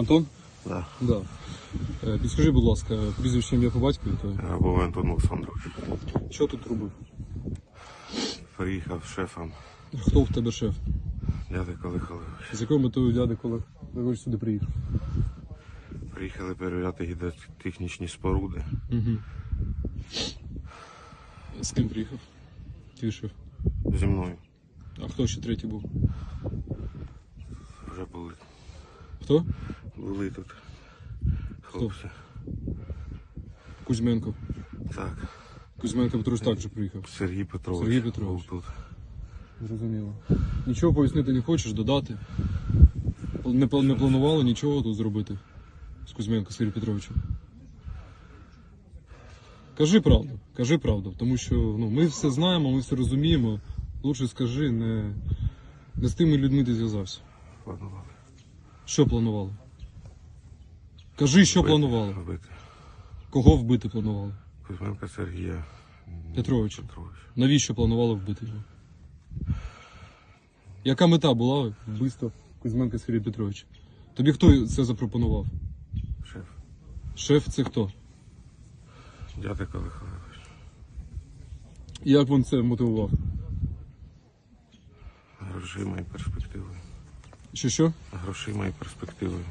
Антон? Да. Да. Е, Підскажи, будь ласка, прізвище ім'я по батькові, то Або Антон Олександрович. що тут робив? Приїхав з шефом Хто в тебе шеф? дядя Колихалевич. З якою метою дяди, коли ви сюди приїхав? Приїхали перевіряти гідротехнічні споруди. Угу. З ким приїхав? Твій шеф. Зі мною А хто ще третій був? вже були, Хто? Були тут хлопці. Кузьменко. Так, Кузьменко Петрович також приїхав. Сергій Петрович. Сергій Петрович. був тут. Зрозуміло. Нічого пояснити не хочеш, додати? Не, пла- не планували нічого тут зробити з Кузьменко Сергієм Петровичем? Кажи правду, кажи правду, тому що ну, ми все знаємо, ми все розуміємо. Лучше скажи, не, не з тими людьми ти зв'язався. Планували. Що планували? Кажи, що Вбити- планували. Вбити. Кого вбити планували? Кузьменка Сергія Петровича. Петровича. Навіщо планували вбити його? Яка мета була вбивства Кузьменка Сергія Петровича? Тобі хто це запропонував? Шеф. Шеф це хто? Дядя Колихалевич. І Як він це мотивував? Грошима і перспективою. Що що? Грошима і перспективою.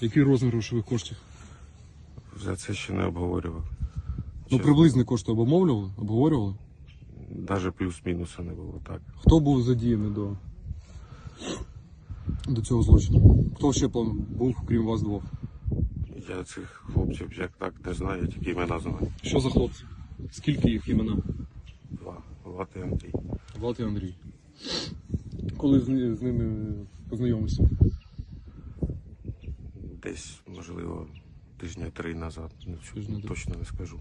Який розмір грошових коштів? За це ще не обговорював. Ну приблизні кошти обумовлювали, обговорювали. Навіть плюс-мінуса не було так. Хто був задіяний до, до цього злочину? Хто ще був, крім вас двох? Я цих хлопців як так не знаю, я тільки імена знаю. Що за хлопці? Скільки їх імена? Два. Влад і Андрій. Влад і Андрій. Коли з, з ними познайомився? Десь, можливо, тижня три назад. Ну, точно не скажу.